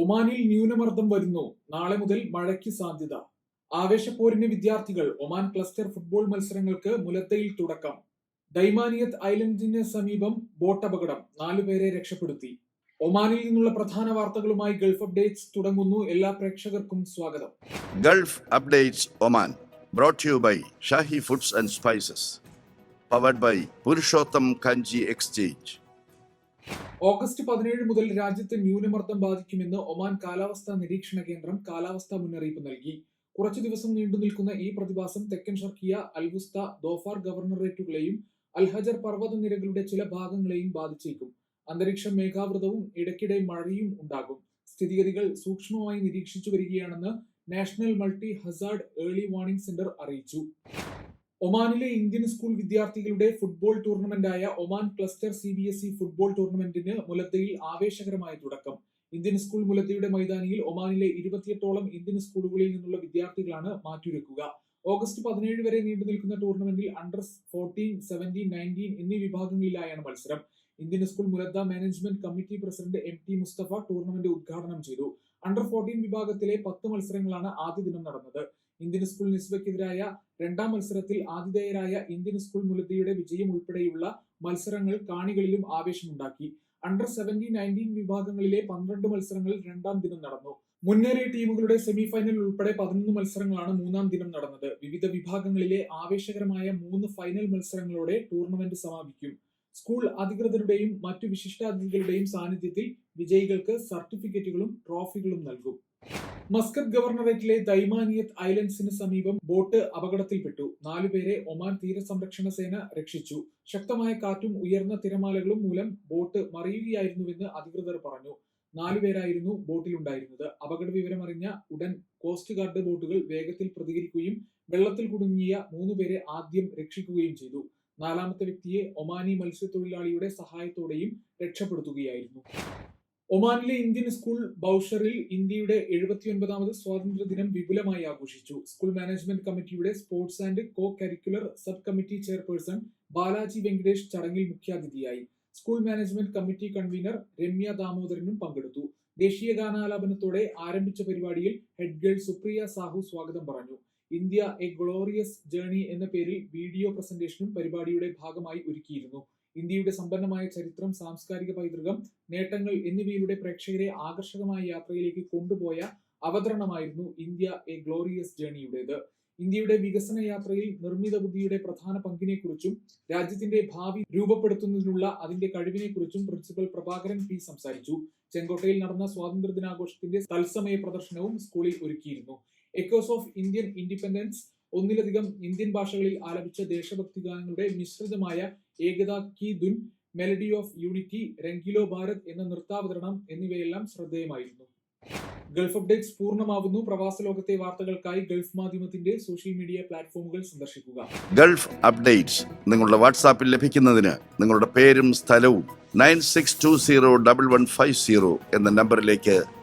ഒമാനിൽ ന്യൂനമർദ്ദം വരുന്നു. നാളെ മുതൽ മഴയ്ക്ക് സാധ്യത. ആവേശപ്പോരിന് വിദ്യാർത്ഥികൾ ഒമാൻ ക്ലസ്റ്റർ ഫുട്ബോൾ മത്സരങ്ങൾക്ക് മുലത്തയിൽ തുടക്കം. ദൈമാനിയത്ത് ഐലൻഡിന് സമീപം ബോട്ട് അപകടം നാലുപേരെ രക്ഷപ്പെടുത്തി. ഒമാനിൽ നിന്നുള്ള പ്രധാന വാർത്തകളുമായി ഗൾഫ് അപ്ഡേറ്റ്സ് തുടങ്ങുന്നു. എല്ലാ പ്രേക്ഷകർക്കും സ്വാഗതം. Gulf updates Oman brought you by Shahi foods and spices powered by Purushottam Kanji exchange. August പതിനേഴ് മുതൽ രാജ്യത്ത് ന്യൂനമർദ്ദം ബാധിക്കുമെന്ന് ഒമാൻ കാലാവസ്ഥാ നിരീക്ഷണ കേന്ദ്രം കാലാവസ്ഥാ മുന്നറിയിപ്പ് നൽകി. കുറച്ചു ദിവസം നീണ്ടു നിൽക്കുന്ന ഈ പ്രതിഭാസം തെക്കൻ ഷർക്കിയ അൽഗുസ്ത ദോഫാർ ഗവർണറേറ്റുകളെയും അൽഹജർ പർവത നിരകളുടെ ചില ഭാഗങ്ങളെയും ബാധിച്ചേക്കും. അന്തരീക്ഷം മേഘാവൃതവും ഇടയ്ക്കിടെ മഴയും ഉണ്ടാകും. സ്ഥിതിഗതികൾ സൂക്ഷ്മമായി നിരീക്ഷിച്ചു വരികയാണെന്ന് national multi hazard early warning centre അറിയിച്ചു. ഒമാനിലെ ഇന്ത്യൻ സ്കൂൾ വിദ്യാർത്ഥികളുടെ football ടൂർണമെന്റായ Oman cluster C B S E football ടൂർണമെന്റിന് മുലത്തയിൽ ആവേശകരമായ തുടക്കം. ഇന്ത്യൻ സ്കൂൾ മുലത്തയുടെ മൈതാനിയിൽ ഒമാനിലെ ഇരുപത്തിയെട്ടോളം ഇന്ത്യൻ സ്കൂളുകളിൽ നിന്നുള്ള വിദ്യാർത്ഥികളാണ് മാറ്റുരക്കുക ഓഗസ്റ്റ് പതിനേഴ് വരെ നീണ്ടു നിൽക്കുന്ന ടൂർണമെന്റിൽ അണ്ടർ ഫോർട്ടീൻ സെവന്റീൻ നയന്റീൻ എന്നീ വിഭാഗങ്ങളിലായാണ് മത്സരം. Indian school Mulladha management committee president M T Mustafa tournament ഉദ്ഘാടനം ചെയ്തു. അണ്ടർ ഫോർട്ടീൻ വിഭാഗത്തിലെ പത്ത് മത്സരങ്ങളാണ് ആദ്യ ദിനം നടന്നത്. ഇന്ത്യൻ സ്കൂൾ നിസ്ബയ്ക്കെതിരായ രണ്ടാം മത്സരത്തിൽ ആതിഥേയരായ ഇന്ത്യൻ സ്കൂൾ മുലദിയുടെ വിജയം ഉൾപ്പെടെയുള്ള മത്സരങ്ങൾ കാണികളിലും ആവേശമുണ്ടാക്കി. അണ്ടർ സെവന്റീൻ നയന്റീൻ വിഭാഗങ്ങളിലെ പന്ത്രണ്ട് മത്സരങ്ങൾ രണ്ടാം ദിനം നടന്നു. മുന്നേറിയ ടീമുകളുടെ സെമിഫൈനൽ ഉൾപ്പെടെ പതിനൊന്ന് മത്സരങ്ങളാണ് മൂന്നാം ദിനം നടന്നത്. വിവിധ വിഭാഗങ്ങളിലെ ആവേശകരമായ മൂന്ന് ഫൈനൽ മത്സരങ്ങളോടെ ടൂർണമെന്റ് സമാപിക്കും. സ്കൂൾ അധികൃതരുടെയും മറ്റു വിശിഷ്ടാതിഥികളുടെയും സാന്നിധ്യത്തിൽ വിജയികൾക്ക് സർട്ടിഫിക്കറ്റുകളും ട്രോഫികളും നൽകും. മസ്കത്ത് ഗവർണറേറ്റിലെ ദൈമാനിയത് ഐലൻഡ്സിന് സമീപം ബോട്ട് അപകടത്തിൽപ്പെട്ടു. നാലുപേരെ ഒമാൻ തീരസംരക്ഷണ സേന രക്ഷിച്ചു. ശക്തമായ കാറ്റും ഉയർന്ന തിരമാലകളും മൂലം ബോട്ട് മറിയുകയായിരുന്നുവെന്ന് അധികൃതർ പറഞ്ഞു. നാലുപേരായിരുന്നു ബോട്ടിലുണ്ടായിരുന്നത്. അപകട വിവരം അറിഞ്ഞ ഉടൻ കോസ്റ്റ് ഗാർഡ് ബോട്ടുകൾ വേഗത്തിൽ പ്രതികരിക്കുകയും വെള്ളത്തിൽ കുടുങ്ങിയ മൂന്നുപേരെ ആദ്യം രക്ഷിക്കുകയും ചെയ്തു. നാലാമത്തെ വ്യക്തിയെ ഒമാനി മത്സ്യത്തൊഴിലാളിയുടെ സഹായത്തോടെയും രക്ഷപ്പെടുത്തുകയായിരുന്നു. ഒമാനിലെ ഇന്ത്യൻ സ്കൂൾ ബൌഷറിൽ ഇന്ത്യയുടെ എഴുപത്തിയൊൻപതാമത് സ്വാതന്ത്ര്യ ദിനം വിപുലമായി ആഘോഷിച്ചു. സ്കൂൾ മാനേജ്മെന്റ് കമ്മിറ്റിയുടെ sports and co curricular sub committee chairperson Balaji Venkatesh ചടങ്ങിൽ മുഖ്യാതിഥിയായി. School management committee convener Ramya ദാമോദരനും പങ്കെടുത്തു. ദേശീയ ഗാനാലാപനത്തോടെ ആരംഭിച്ച പരിപാടിയിൽ ഹെഡ് ഗേൾ സുപ്രിയ സാഹു സ്വാഗതം പറഞ്ഞു. ഇന്ത്യ എ ഗ്ലോറിയസ് ജേണി എന്ന പേരിൽ വീഡിയോ പ്രസന്റേഷനും പരിപാടിയുടെ ഭാഗമായി ഒരുക്കിയിരുന്നു. ഇന്ത്യയുടെ സമ്പന്നമായ ചരിത്രം സാംസ്കാരിക പൈതൃകം നേട്ടങ്ങൾ എന്നിവയിലൂടെ പ്രേക്ഷകരെ ആകർഷകമായ യാത്രയിലേക്ക് കൊണ്ടുപോയ അവതരണമായിരുന്നു ഇന്ത്യ എ ഗ്ലോറിയസ് ജേണിയുടേത് ഇന്ത്യയുടെ വികസന യാത്രയിൽ നിർമ്മിത ബുദ്ധിയുടെ പ്രധാന പങ്കിനെക്കുറിച്ചും രാജ്യത്തിന്റെ ഭാവി രൂപപ്പെടുത്തുന്നതിനുള്ള അതിന്റെ കഴിവിനെക്കുറിച്ചും പ്രിൻസിപ്പൽ പ്രഭാകരൻ പി സംസാരിച്ചു. ചെങ്കോട്ടയിൽ നടന്ന സ്വാതന്ത്ര്യ ദിനാഘോഷത്തിന്റെ തത്സമയ പ്രദർശനവും സ്കൂളിൽ ഒരുക്കിയിരുന്നു. എക്കോസ് ഓഫ് ഇന്ത്യൻ ഇൻഡിപെൻഡൻസ് ഒന്നിലധികം ഇന്ത്യൻ ഭാഷകളിൽ ആലപിച്ച ദേശഭക്തി ഗാനങ്ങളുടെ മിശ്രിതമായ Ekta ki Dhun melody of unity Rangilo Bharat എന്ന നൃത്താവതരണം എന്നിവയെല്ലാം ശ്രദ്ധേയമായിരുന്നു. ഗൾഫ് അപ്ഡേറ്റ്സ് പൂർണമാവുന്നു. പ്രവാസ ലോകത്തെ വാർത്തകൾക്കായി ഗൾഫ് മാധ്യമത്തിന്റെ സോഷ്യൽ മീഡിയ പ്ലാറ്റ്ഫോമുകൾ സന്ദർശിക്കുക. ഗൾഫ് അപ്ഡേറ്റ്സ് നിങ്ങളുടെ വാട്സാപ്പിൽ ലഭിക്കുന്നതിന് നിങ്ങളുടെ പേരും സ്ഥലവും nine six two zero double one five zero എന്ന നമ്പറിലേക്ക്